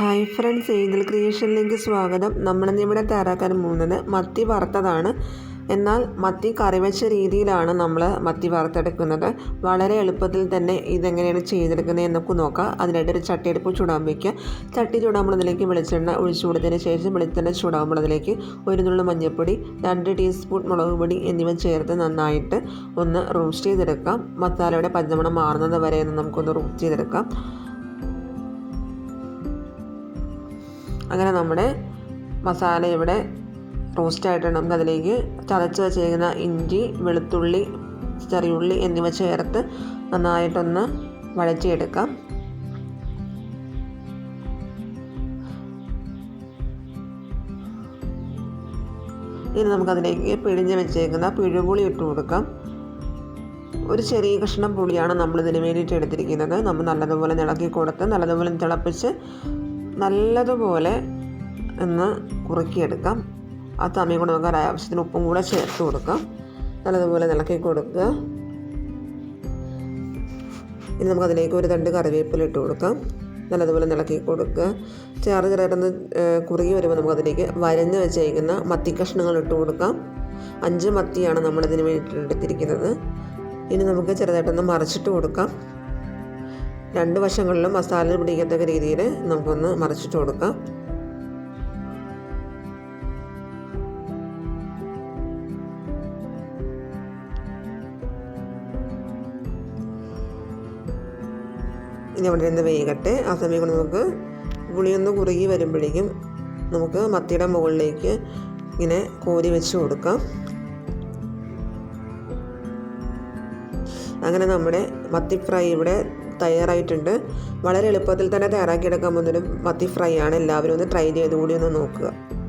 Hi friends Angel ക്രിയേഷനിലേക്ക് സ്വാഗതം. നമ്മളിന്നിവിടെ തയ്യാറാക്കാൻ പോകുന്നത് മത്തി വറുത്തതാണ്. എന്നാൽ മത്തി കറിവെച്ച രീതിയിലാണ് നമ്മൾ മത്തി വറുത്തെടുക്കുന്നത്. വളരെ എളുപ്പത്തിൽ തന്നെ ഇതെങ്ങനെയാണ് ചെയ്തെടുക്കുന്നത് എന്നൊക്കെ നോക്കാം. അതിനായിട്ട് ഒരു ചട്ടിയെടുപ്പ് ചൂടാൻ വയ്ക്കുക ചട്ടി ചൂടാകുമ്പോഴതിലേക്ക് വെളിച്ചെണ്ണ ഒഴിച്ചു കൊടുത്തതിന് ശേഷം വെളിച്ചെണ്ണ ചൂടാകുമ്പോഴതിലേക്ക് ഒരു നുള്ളു മഞ്ഞൾപ്പൊടി രണ്ട് ടീസ്പൂൺ മുളക് പൊടി എന്നിവ ചേർത്ത് നന്നായിട്ട് ഒന്ന് റോസ്റ്റ് ചെയ്തെടുക്കാം. മസാലയുടെ പച്ചമണം മാറുന്നത് വരെ നമുക്കൊന്ന് റോസ്റ്റ് ചെയ്തെടുക്കാം. അങ്ങനെ നമ്മുടെ മസാല ഇവിടെ റോസ്റ്റ് ആയിട്ടുണ്ട് നമുക്ക് അതിലേക്ക് ചതച്ച് വെച്ചിരിക്കുന്ന ഇഞ്ചി വെളുത്തുള്ളി ചെറിയുള്ളി എന്നിവ ചേർത്ത് നന്നായിട്ടൊന്ന് വഴറ്റിയെടുക്കാം. ഇനി നമുക്കതിലേക്ക് പിഴിഞ്ഞ് വെച്ചേക്കുന്ന പിഴുപുളി ഇട്ട് കൊടുക്കാം. ഒരു ചെറിയ കഷ്ണം പുളിയാണ് നമ്മൾ ഇതിന് വേണ്ടിയിട്ട് എടുത്തിരിക്കുന്നത്. നമ്മൾ നല്ലതുപോലെ ഇളക്കി കൊടുത്ത് നല്ലതുപോലെ തിളപ്പിച്ച് നല്ലതുപോലെ ഒന്ന് കുറുക്കിയെടുക്കാം. ആ സമയം കൊണ്ട് നമുക്ക് ആവശ്യത്തിന് ഉപ്പും കൂടെ ചേർത്ത് കൊടുക്കാം. നല്ലതുപോലെ ഇളക്കി കൊടുക്കുക. ഇനി നമുക്കതിലേക്ക് ഒരു തണ്ട് കറിവേപ്പില ഇട്ട് കൊടുക്കാം. നല്ലതുപോലെ ഇളക്കി കൊടുക്കുക. ചാറ് ചെറുതായിട്ടൊന്ന് കുറുകി വരുമ്പോൾ നമുക്കതിലേക്ക് വരഞ്ഞ് വെച്ചേക്കുന്ന മത്തി കഷ്ണങ്ങൾ ഇട്ട് കൊടുക്കാം. അഞ്ച് മത്തിയാണ് നമ്മളിതിന് വേണ്ടിയിട്ട് എടുത്തിരിക്കുന്നത്. ഇനി നമുക്ക് ചെറുതായിട്ടൊന്ന് മറിച്ചിട്ട് കൊടുക്കാം. രണ്ട് വശങ്ങളിലും മസാല പിടിക്കത്തക്ക രീതിയിൽ നമുക്കൊന്ന് മറിച്ചിട്ട് കൊടുക്കാം. ഇനി അവിടെ നിന്ന് വേകട്ടെ ആ സമയം കൊണ്ട് നമുക്ക് പുളിയൊന്ന് കുറുകി വരുമ്പോഴേക്കും നമുക്ക് മത്തിയുടെ മുകളിലേക്ക് ഇങ്ങനെ കോരി വെച്ച് കൊടുക്കാം. അങ്ങനെ നമ്മുടെ മത്തി ഫ്രൈ ഇവിടെ തയ്യാറായിട്ടുണ്ട്. വളരെ എളുപ്പത്തിൽ തന്നെ തയ്യാറാക്കിയെടുക്കാൻ പോകുന്നൊരു മത്തി ഫ്രൈ ആണ്. എല്ലാവരും ഒന്ന് ട്രൈ ചെയ്ത് കൂടി ഒന്ന് നോക്കുക.